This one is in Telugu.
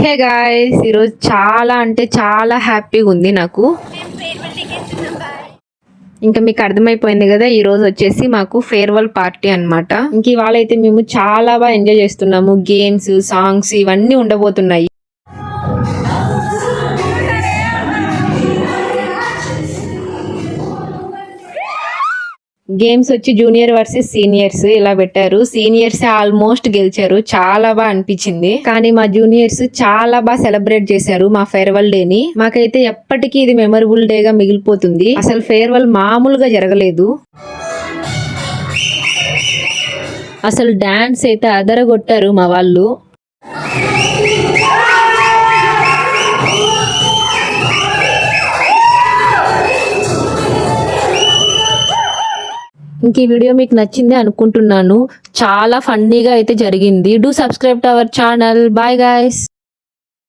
హే గాయస్ ఈరోజు చాలా అంటే చాలా హ్యాపీగా ఉంది నాకు. ఇంకా మీకు అర్థమైపోయింది కదా ఈ రోజు వచ్చేసి మాకు ఫేర్వెల్ పార్టీ అన్నమాట. ఇంక ఇవాళ అయితే మేము చాలా బాగా ఎంజాయ్ చేస్తున్నాము. గేమ్స్ సాంగ్స్ ఇవన్నీ ఉండబోతున్నాయి. గేమ్స్ వచ్చి జూనియర్ వర్సెస్ సీనియర్స్ ఇలా పెట్టారు. సీనియర్స్ ఆల్మోస్ట్ గెలిచారు. చాలా బాగా అనిపించింది. కానీ మా జూనియర్స్ చాలా బాగా సెలబ్రేట్ చేశారు మా ఫేర్వెల్ డే ని మాకైతే ఎప్పటికీ ఇది మెమరబుల్ డే గా మిగిలిపోతుంది. అసలు ఫేర్వెల్ మామూలుగా జరగలేదు. అసలు డాన్స్ అయితే అదరగొట్టారు మా వాళ్ళు. ఇంక ఈ వీడియో మీకు నచ్చింది అనుకుంటున్నాను. చాలా ఫన్నీగా అయితే జరిగింది. Do subscribe to our channel bye guys